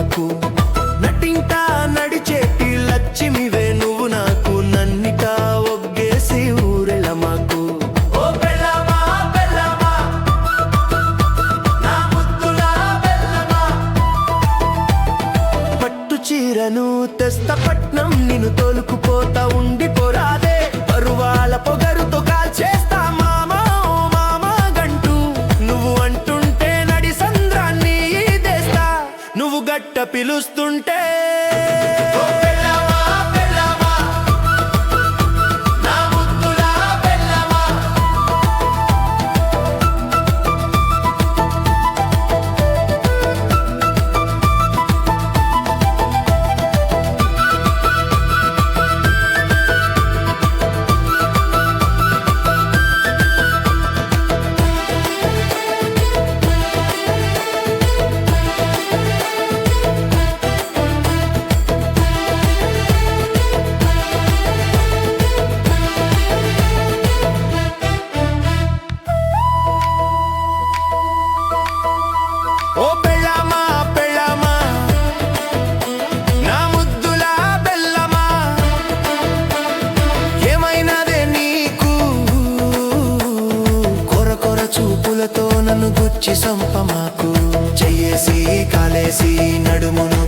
నాకు. నటింట నడిచేటి లక్ష్మివే నువ్వు నాకు. నన్నిట ఒగ్గేసి ఊరెల మాకు. పట్టు చీరను తెస్త పట్నం నిన్ను తోలుకుపోతా పిలుస్తుంటే ఓ పెళ్ళామా పెళ్ళామా? నా ముద్దులా బెల్లమా? ఏమైనాదే నీకు? కొర కొర చూపులతో నన్ను గుచ్చి సంపమాకు. చెయ్యేసి కాలేసి నడుమును